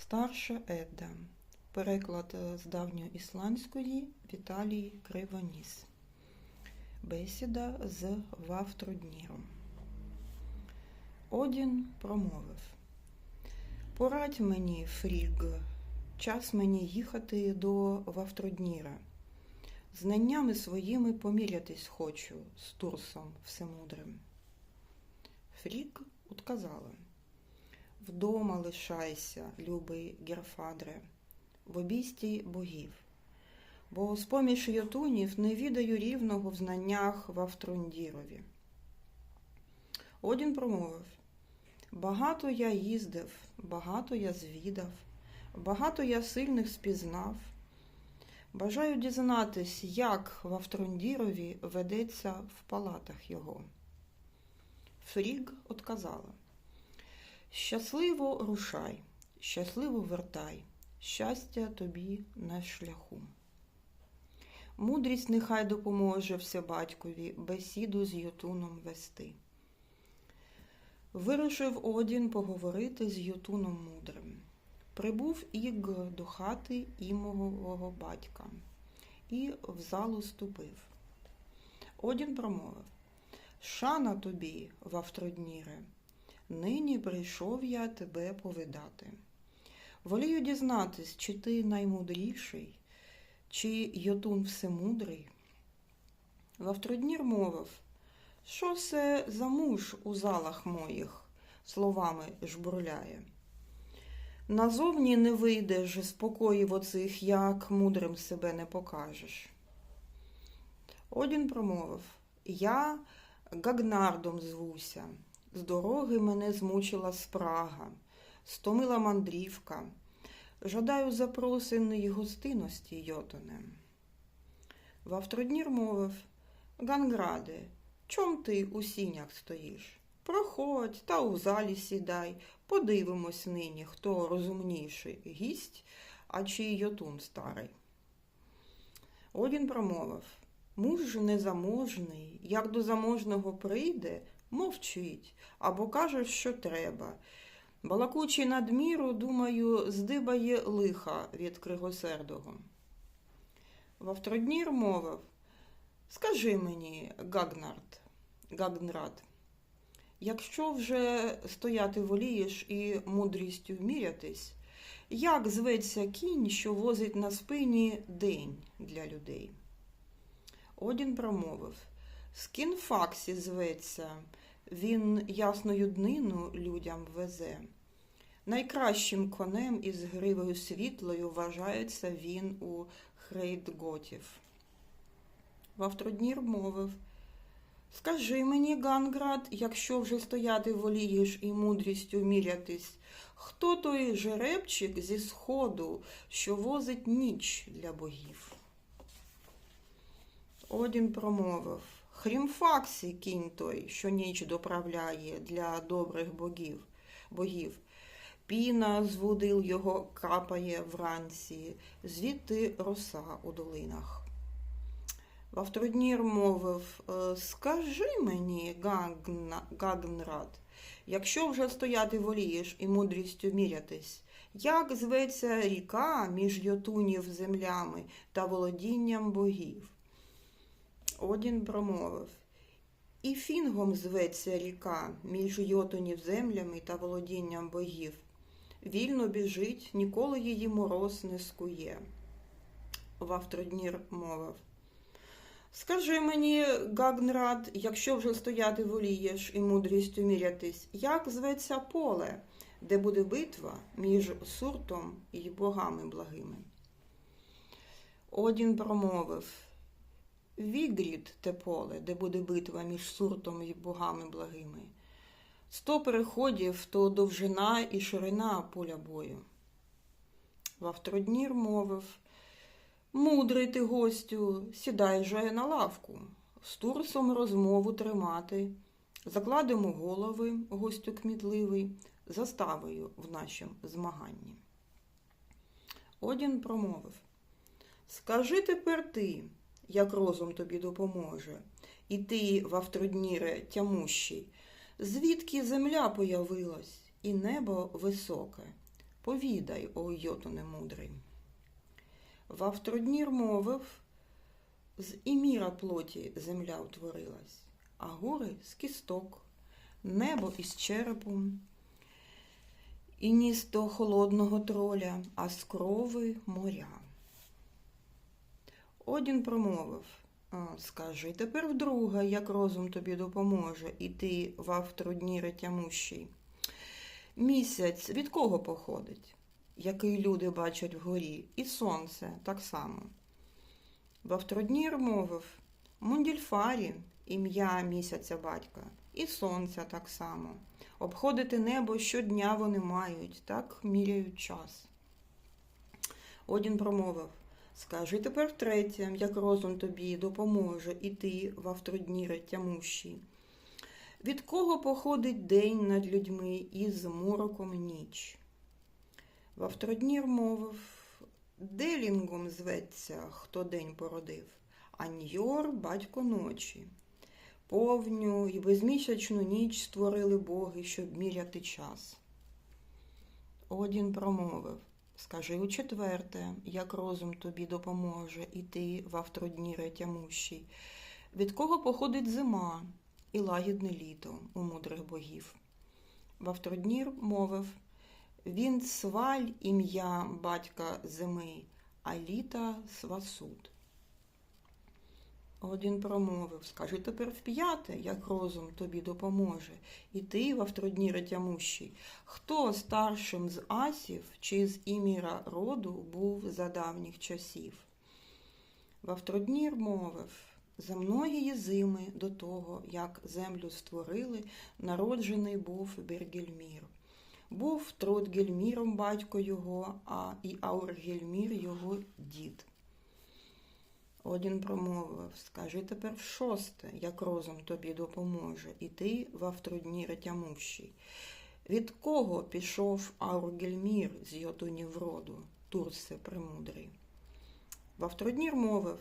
Старша Едда. Переклад е, з давньоісландської Віталій Кривоніс. Бесіда з Вавтрудніром. Одін промовив. Порадь мені, Фріг, час мені їхати до Вавтрудніра. Знаннями своїми помірятись хочу з Турсом Всемудрим. Фріг отказала. Вдома лишайся, любий Герфадре, в обійсті богів, бо з поміж йотунів не відаю рівного в знаннях Вавтрундірові. Одін промовив Багато я їздив, багато я звідав, багато я сильних спізнав. Бажаю дізнатись, як Вавтрундірові ведеться в палатах його. Фріг отказала. Щасливо рушай, щасливо вертай, щастя тобі на шляху. Мудрість нехай допоможе всебатькові бесіду з Йотуном вести. Вирушив Одін поговорити з Йотуном мудрим. Прибув Іг до хати імового батька і в залу ступив. Одін промовив Шана тобі, Вавтродніре, нині прийшов я тебе повидати. Волію дізнатись, чи ти наймудріший, чи Йотун всемудрий. Вавтроднір мовив, що це за муж у залах моїх, словами жбурляє. Назовні не вийдеш з покоїв оцих, як мудрим себе не покажеш. Одін промовив Я Гагнардом звуся, з дороги мене змучила спрага, стомила мандрівка. Жадаю запросеної гостинності, Йотоне. Вавтроднір мовив Ганграде, чом ти у сінях стоїш? Проходь та у залі сідай, подивимось нині, хто розумніший гість, а чи йотун старий. Одін промовив Муж незаможний, як до заможного прийде, мовчить або каже, що треба. Балакучий надміру, думаю, здибає лиха від Кригосердого. Вавтроднір мовив Скажи мені, Гагнард, Гагнрад, якщо вже стояти волієш і мудрістю мірятись, як зветься кінь, що возить на спині день для людей? Одін промовив Скінфаксі зветься, він ясною днину людям везе. Найкращим конем із гривою світлою вважається він у Хрейдготів. Вавтроднір мовив Скажи мені, Ганград, якщо вже стояти волієш і мудрістю мірятись, хто той жеребчик зі сходу, що возить ніч для богів? Одін промовив Хрімфаксі кінь той, що ніч доправляє для добрих богів. богів. Піна з водил його капає вранці, звідти роса у долинах. Вавтруднір мовив Скажи мені, Гагнрад, якщо вже стояти волієш і мудрістю мірятись, як зветься ріка між йотунів землями та володінням богів? Одін промовив І фінгом зветься ріка між йотунів землями та володінням богів. Вільно біжить, ніколи її мороз не скує. Вавтроднір мовив. Скажи мені, Гагнрад, якщо вже стояти волієш і мудрістю мірятись, як зветься поле, де буде битва між суртом і богами благими? Одін промовив Вігрід те поле, де буде битва між суртом і богами благими. Сто переходів то довжина і ширина поля бою. Вавтроднір мовив Мудрий ти, гостю, сідай же на лавку, з турсом розмову тримати. Закладемо голови, гостю кмітливий, заставою в нашім змаганні. Одін промовив Скажи тепер ти, як розум тобі допоможе, і ти, Вавтродніре, тямущий, звідки земля появилась і небо високе, Повідай, о Йотуне мудрий. Вавтроднір мовив, з іміра плоті земля утворилась, а гори з кісток, небо із черепу, і ніс до холодного троля, а з крови моря. Одін промовив, скажи тепер вдруге, як розум тобі допоможе, і ти вавтродніре тямущий. Місяць від кого походить, який люди бачать вгорі, і сонце так само. Вавтроднір мовив Мундільфарі, ім'я місяця батька, і сонця так само. Обходити небо щодня вони мають, так міряють час. Одін промовив Скажи тепер втретє, як розум тобі допоможе, і ти в вавтродніре тямущий. Від кого походить день над людьми і з мороком ніч? Вавтроднір мовив, Делінгом зветься, хто день породив, а батько ночі. Повню і безмісячну ніч створили боги, щоб міряти час. Одін промовив Скажи у четверте, як розум тобі допоможе, і ти вавтродніре ретямущий, Від кого походить зима і лагідне літо у мудрих богів? Вавтроднір мовив Він сваль ім'я батька зими, а літа свасуд. Один промовив Скажи тепер вп'яте, як розум тобі допоможе, і ти вавтродніре тямущий. Хто старшим з асів чи з іміра роду був за давніх часів? Вавтроднір мовив за многії зими до того, як землю створили, народжений був Бергельмір. Був Трудгельміром батько його, а і Аургельмір його дід. Один промовив Скажи тепер в шосте, як розум тобі допоможе, і ти вавтрудні тямущий. Від кого пішов Аургельмір з Йотунів роду, Турсе премудрий? Вавтруднір мовив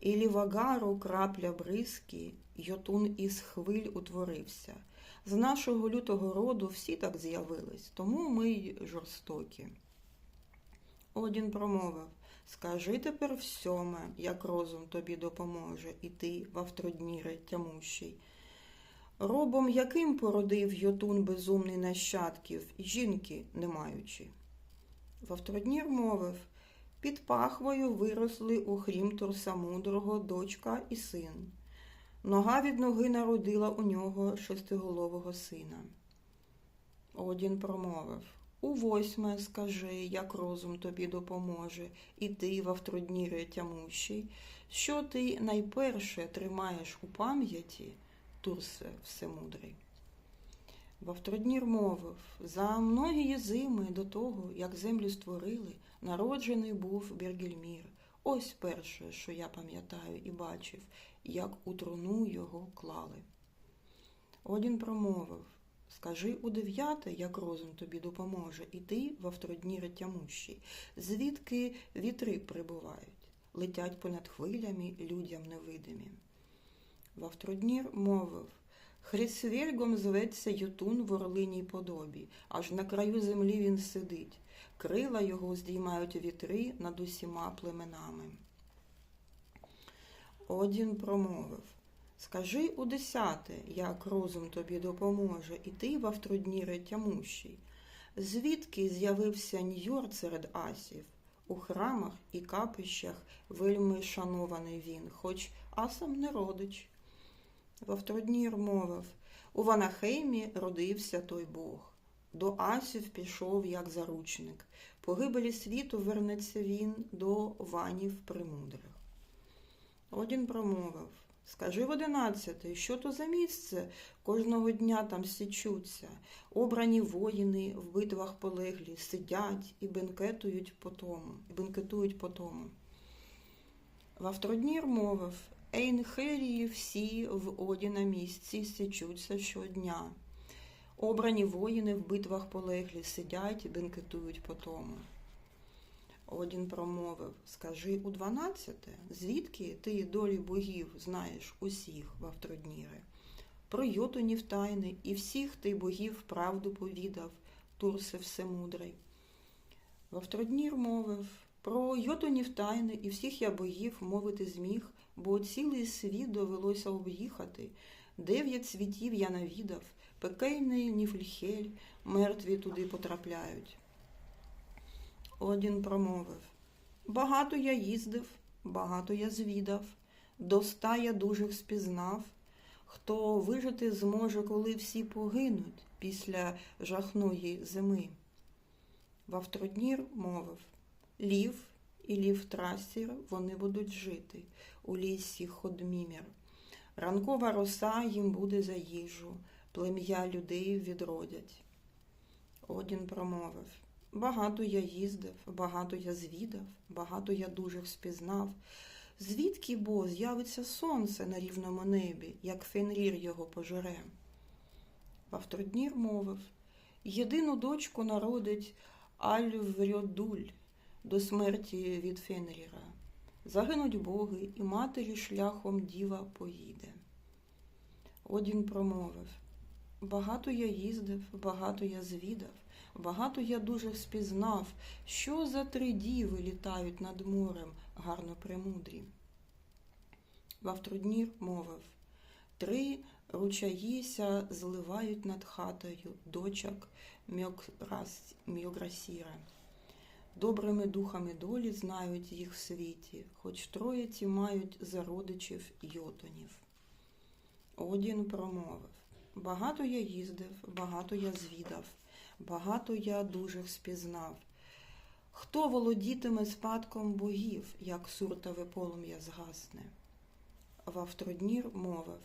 Ілі вагару крапля бризки, Йотун із хвиль утворився. З нашого лютого роду всі так з'явились, тому ми й жорстокі. Один промовив Скажи тепер всьоме, як розум тобі допоможе, і ти вавтродніре тямущий. Робом яким породив Йотун безумний нащадків, жінки не маючи. Вавтроднір мовив під пахвою виросли у хрім Турса мудрого дочка і син. Нога від ноги народила у нього шестиголового сина. Одін промовив у восьме скажи, як розум тобі допоможе, і ти вавтрудніре тямущий, що ти найперше тримаєш у пам'яті, Турсе всемудрий. Вавтроднір мовив за многії зими до того, як землю створили, народжений був Бергельмір. Ось перше, що я пам'ятаю і бачив, як у труну його клали. Один промовив Скажи у дев'яте, як розум тобі допоможе, і ти вавтродні тямущий, звідки вітри прибувають, летять понад хвилями людям невидимі. Вавтроднір мовив Хрисвельгом зветься Ютун в орлиній подобі, аж на краю землі він сидить, крила його здіймають вітри над усіма племенами. Одін промовив Скажи у десяте, як розум тобі допоможе, і ти вавтрудніре тямущий. Звідки з'явився Ньор серед асів? У храмах і капищах вельми шанований він, хоч асам не родич. Вавтруднір мовив у Ванахеймі родився той Бог. До асів пішов, як заручник. Погибелі світу вернеться він до ванів премудрих. Один промовив Скажи в одинадцятий, що то за місце кожного дня там січуться, обрані воїни в битвах полеглі, сидять і бенкетують по тому, і бенкетують по тому. Вавтроднір мовив Ейнхерії всі в оді на місці січуться щодня. Обрані воїни в битвах полеглі, сидять і бенкетують по тому. Один промовив Скажи у дванадцяте, звідки ти долі богів знаєш усіх вавтродніре? Про йотунів тайни і всіх ти богів правду повідав, Турсе всемудрий. Вовтроднір мовив, про йотунів тайни і всіх я богів мовити зміг, бо цілий світ довелося об'їхати. Дев'ять світів я навідав, пекельний Ніфльхель, мертві туди потрапляють. Одін промовив Багато я їздив, багато я звідав, до ста я дужих спізнав. Хто вижити зможе, коли всі погинуть після жахної зими. Вавтроднір мовив Лів і лів трасір вони будуть жити у лісі Ходмімір. Ранкова роса їм буде за їжу, плем'я людей відродять. Одін промовив Багато я їздив, багато я звідав, багато я дужих спізнав. Звідки бо з'явиться сонце на рівному небі, як Фенрір його пожере? Вавтроднір мовив Єдину дочку народить Альврьодуль до смерті від Фенріра. Загинуть боги, і матері шляхом діва поїде. Одін промовив Багато я їздив, багато я звідав, багато я дуже спізнав, що за три діви літають над морем, гарно премудрі. Вавтруднір мовив Три ручаїся зливають над хатою дочок Мьограс- Мьограсіра. Добрими духами долі знають їх в світі, хоч троє ті мають за родичів йотунів. Одін промовив Багато я їздив, багато я звідав, багато я дужих спізнав. Хто володітиме спадком богів, як суртове полум'я згасне? Вавтроднір мовив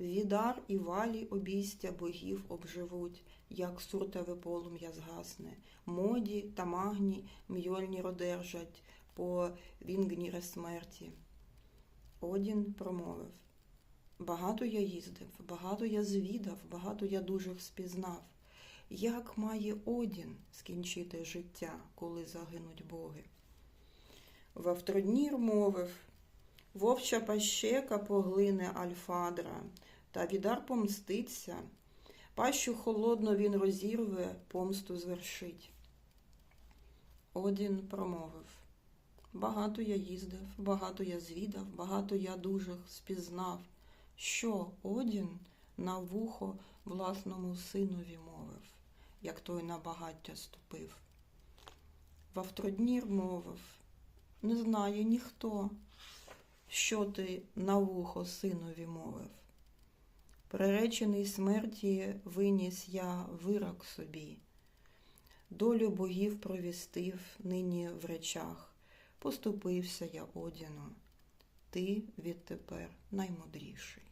Відар і валі обійстя богів обживуть, як суртове полум'я згасне. Моді та магні мьольнір одержать по вінгніре смерті. Одін промовив Багато я їздив, багато я звідав, багато я дужих спізнав. Як має Одін скінчити життя, коли загинуть боги? Вавтроднір мовив Вовча пащека поглине Альфадра, та відар помститься. Пащу холодно він розірве, помсту звершить. Одін промовив Багато я їздив, багато я звідав, багато я дужих спізнав. Що Одін на вухо власному синові мовив, як той на багаття ступив. Вавтроднір мовив Не знає ніхто, що ти на вухо синові мовив. Приречений смерті виніс я вирок собі, долю богів провістив нині в речах, поступився я Одіну, ти відтепер наймудріший.